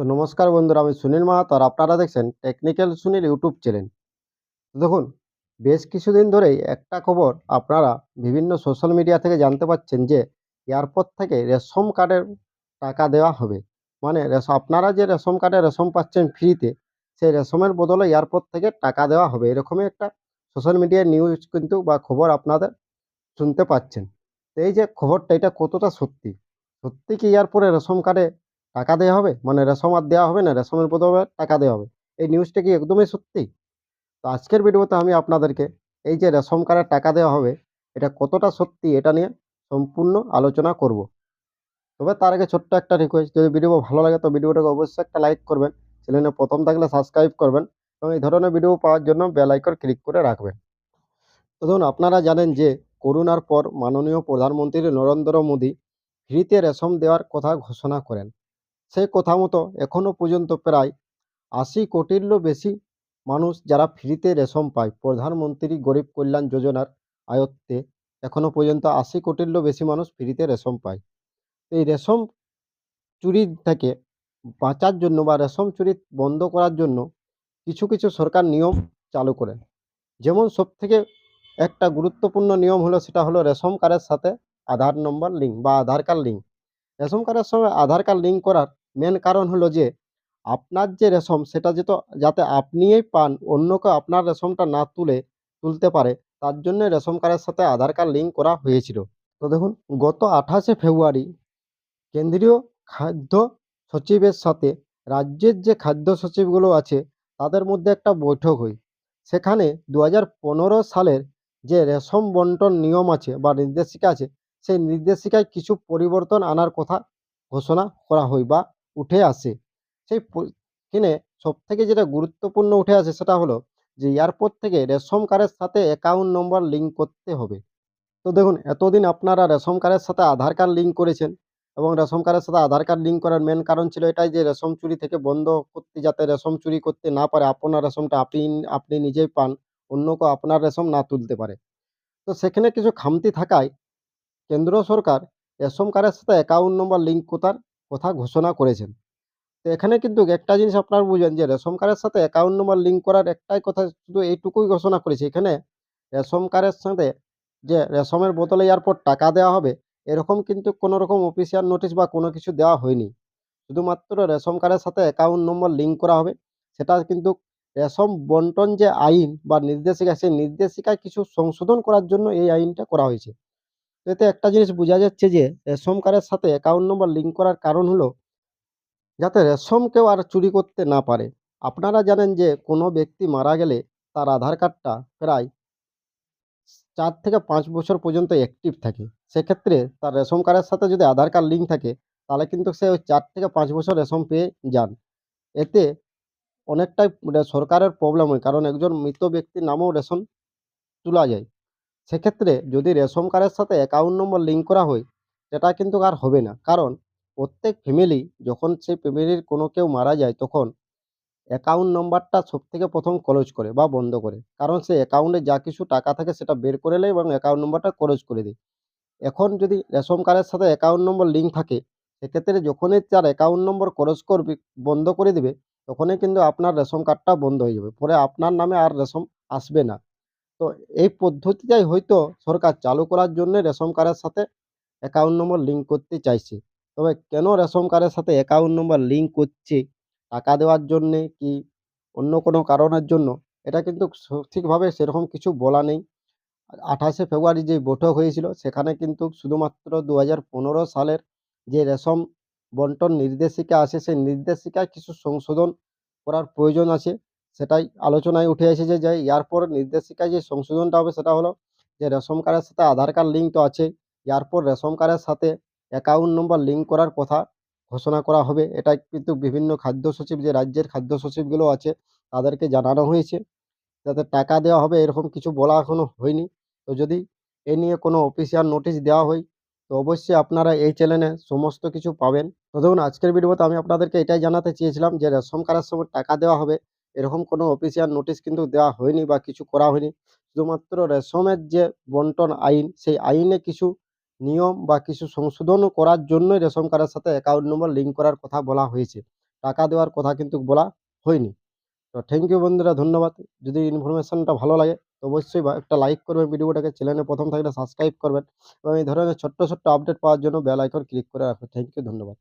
তো নমস্কার বন্ধুরা, আমি সুনীল মাহাতো আর আপনারা দেখছেন টেকনিক্যাল সুনীল ইউটিউব চ্যানেল। দেখুন, বেশ কিছুদিন ধরেই একটা খবর আপনারা বিভিন্ন সোশ্যাল মিডিয়া থেকে জানতে পাচ্ছেন যে এয়ারপোর্ট থেকে রেশম কার্ডের টাকা দেওয়া হবে। মানে আপনারা যে রেশন কার্ডে রেশম পাচ্ছেন ফ্রিতে, সেই রেশমের বদলে এয়ারপোর্ট থেকে টাকা দেওয়া হবে। এরকমই একটা সোশ্যাল মিডিয়ার নিউজ কিন্তু বা খবর আপনাদের শুনতে পাচ্ছেন। এই যে খবরটা, এটা কতটা সত্যি? সত্যি কি এয়ারপোর্টে রেশম কার্ডে টাকা দেওয়া হবে? মানে রেশম আর দেওয়া হবে না? রেশমের বদলে টাকা দেওয়া হবে। এই নিউজটা কি একদমই সত্যি? তো আজকের ভিডিওতে আমি আপনাদেরকে এই যে রেশন কার্ডে টাকা দেওয়া হবে, এটা কতটা সত্যি এটা নিয়ে সম্পূর্ণ আলোচনা করব। তবে তার আগে ছোট্ট একটা রিকোয়েস্ট যদি ভিডিও ভালো লাগে তো ভিডিওটাকে অবশ্যই একটা লাইক করবেন চ্যানেলে প্রথম থাকলে সাবস্ক্রাইব করবেন এবং এই ধরনের ভিডিও পাওয়ার জন্য বেল আইকন ক্লিক করে রাখবেন। তো ধরুন আপনারা জানেন যে করোনার পর মাননীয় প্রধানমন্ত্রী নরেন্দ্র মোদী ফ্রিতে রেশম দেওয়ার কথা ঘোষণা করেন। সেই কথা মতো এখনও পর্যন্ত প্রায় আশি কোটিরও বেশি মানুষ যারা ফ্রিতে রেশম পায়। প্রধানমন্ত্রী গরিব কল্যাণ যোজনার আয়ত্তে এখনও পর্যন্ত আশি কোটিরও বেশি মানুষ ফ্রিতে রেশম পায়। এই রেশম চুরি থেকে বাঁচার জন্য বা রেশম চুরি বন্ধ করার জন্য কিছু কিছু সরকার নিয়ম চালু করেন যেমন সবথেকে একটা গুরুত্বপূর্ণ নিয়ম হলো সেটা হলো রেশম কার্ডের সাথে আধার নম্বর লিঙ্ক বা আধার কার্ড লিঙ্ক। রেশন কার্ডের সঙ্গে আধার কার্ড লিঙ্ক করার মেন কারণ হলো যে, আপনার যে রেশম, সেটা যেত যাতে আপনিই পান, অন্য কেউ আপনার রেশমটা না তুলে, তুলতে পারে, তার জন্য রেশন কার্ডের সাথে আধার কার্ড লিঙ্ক করা হয়েছিল। তো দেখুন, গত আঠাশে ফেব্রুয়ারি কেন্দ্রীয় খাদ্য সচিবের সাথে রাজ্যের যে খাদ্য সচিবগুলো আছে, তাদের মধ্যে একটা বৈঠক হয়। সেখানে দু হাজার পনেরো সালের যে রেশম বন্টন নিয়ম আছে বা নির্দেশিকা আছে, সেই নির্দেশিকায় কিছু পরিবর্তন আনার কথা ঘোষণা করা হয় বা উঠে আসে। সেই কিনে সব থেকে যেটা গুরুত্বপূর্ণ উঠে আসে সেটা হলো যে এয়ারপোর্ট থেকে রেশম কার্ডের সাথে অ্যাকাউন্ট নম্বর লিঙ্ক করতে হবে। তো দেখুন, এতদিন আপনারা রেশম কার্ডের সাথে আধার কার্ড লিঙ্ক করেছেন এবং রেশম কার্ডের সাথে আধার কার্ড লিঙ্ক করার মেন কারণ ছিল এটাই যে রেশম চুরি থেকে বন্ধ করতে, যাতে রেশম চুরি করতে না পারে, আপনার রেশমটা আপনি আপনি নিজেই পান, অন্য কেউ আপনার রেশম না তুলতে পারে। তো সেখানে কিছু খামতি থাকায় কেন্দ্র সরকার রেশন কার্ডের সাথে অ্যাকাউন্ট নম্বর লিঙ্ক করার কথা ঘোষণা করেছেন। তো এখানে কিন্তু একটা জিনিস আপনারা বুঝেন যে রেশন কার্ডের সাথে অ্যাকাউন্ট নম্বর লিঙ্ক করার একটাই কথা শুধু এইটুকুই ঘোষণা করেছে। এখানে রেশন কার্ডের সাথে যে রেশমের বোতলে এয়ারপর টাকা দেওয়া হবে, এরকম কিন্তু কোনো রকম অফিসিয়াল নোটিশ বা কোনো কিছু দেওয়া হয়নি। শুধুমাত্র রেশন কার্ডের সাথে অ্যাকাউন্ট নম্বর লিঙ্ক করা হবে। সেটা কিন্তু রেশম বন্টন যে আইন বা নির্দেশিকা, সেই নির্দেশিকায় কিছু সংশোধন করার জন্য এই আইনটা করা হয়েছে। এতে একটা জিনিস বোঝা যাচ্ছে যে রেশম কার্ডের সাথে অ্যাকাউন্ট নম্বর লিঙ্ক করার কারণ হলো যাতে রেশম কেউ আর চুরি করতে না পারে। আপনারা জানেন যে কোনো ব্যক্তি মারা গেলে তার আধার কার্ডটা প্রায় চার থেকে পাঁচ বছর পর্যন্ত অ্যাক্টিভ থাকে। সেক্ষেত্রে তার রেশন কার্ডের সাথে যদি আধার কার্ড লিঙ্ক থাকে, তাহলে কিন্তু সে ওই চার থেকে পাঁচ বছর রেশম পেয়ে যান। এতে অনেকটাই সরকারের প্রবলেম হয়, কারণ একজন মৃত ব্যক্তির নামেও রেশন তোলা যায়। সেক্ষেত্রে যদি রেশন কার্ডের সাথে অ্যাকাউন্ট নম্বর লিঙ্ক করা হয়, সেটা কিন্তু আর হবে না। কারণ প্রত্যেক ফ্যামিলি যখন সেই ফ্যামিলির কোনো কেউ মারা যায়, তখন অ্যাকাউন্ট নম্বরটা সব থেকে প্রথম ক্লোজ করে বা বন্ধ করে। কারণ সে অ্যাকাউন্টে যা কিছু টাকা থাকে, সেটা বের করে নেয় এবং অ্যাকাউন্ট নম্বরটা ক্লোজ করে দেয়। এখন যদি রেশন কার্ডের সাথে অ্যাকাউন্ট নম্বর লিঙ্ক থাকে, সেক্ষেত্রে যখনই তার অ্যাকাউন্ট নম্বর ক্লোজ করবে, বন্ধ করে দিবে, তখনই কিন্তু আপনার রেশন কার্ডটা বন্ধ হয়ে যাবে। পরে আপনার নামে আর রেশন আসবে না। তো এই পদ্ধতিটাই হয়তো সরকার চালু করার জন্য রেশন কার্ডের সাথে অ্যাকাউন্ট নম্বর লিঙ্ক করতে চাইছে। তবে কেন রেশন কার্ডের সাথে অ্যাকাউন্ট নম্বর লিঙ্ক করছে? টাকা দেওয়ার জন্যে কি অন্য কোনো কারণের জন্য? এটা কিন্তু সঠিকভাবে সেরকম কিছু বলা নেই। আঠাশে ফেব্রুয়ারি যে বৈঠক হয়েছিল, সেখানে কিন্তু শুধুমাত্র দু হাজার পনেরো সালের যে রেশম বন্টন নির্দেশিকা আছে সেই নির্দেশিকায় কিছু সংশোধন করার প্রয়োজন আছে। সেটাই আলোচনায় উঠে এসেছে যে এরপর নির্দেশিকায় যে সংশোধনটা হবে সেটা হলো যে রেশন কার্ডের সাথে আধার কার্ড লিঙ্ক তো আছে এরপর রেশন কার্ডের সাথে অ্যাকাউন্ট নম্বর লিঙ্ক করার কথা ঘোষণা করা হবে। এটা কিন্তু বিভিন্ন খাদ্য সচিব, যে রাজ্যের খাদ্য সচিবগুলো আছে তাদেরকে জানানো হয়েছে। যাতে টাকা দেওয়া হবে এরকম কিছু বলা এখনও হয়নি। তো যদি এ নিয়ে কোনো অফিসিয়াল নোটিশ দেওয়া হয়, তো অবশ্যই আপনারা এই চ্যানেলে সমস্ত কিছু পাবেন। তো দেখুন, আজকের ভিডিওতে আমি আপনাদেরকে এটাই জানাতে চেয়েছিলাম যে রেশন কার্ডের সময় টাকা দেওয়া হবে। এরকম কোনো অফিসিয়াল নোটিশ কিন্তু দেওয়া হয়নি বা কিছু করা হয়নি। শুধুমাত্র রেশমের যে বন্টন আইন, সেই আইনে কিছু নিয়ম বা কিছু সংশোধন করার জন্যই রেশন কার্ডের সাথে অ্যাকাউন্ট নম্বর লিঙ্ক করার কথা বলা হয়েছে। টাকা দেওয়ার কথা কিন্তু বলা হয়নি। তো থ্যাংক ইউ বন্ধুরা, ধন্যবাদ। যদি ইনফরমেশনটা ভালো লাগে, তো অবশ্যই একটা লাইক করবেন ভিডিওটাকে। চ্যানেলে প্রথম থাকলে সাবস্ক্রাইব করবেন এবং এই ধরনের ছোট্ট ছোট্ট আপডেট পাওয়ার জন্য বেল আইকন ক্লিক করে রাখবেন। থ্যাংক ইউ ধন্যবাদ।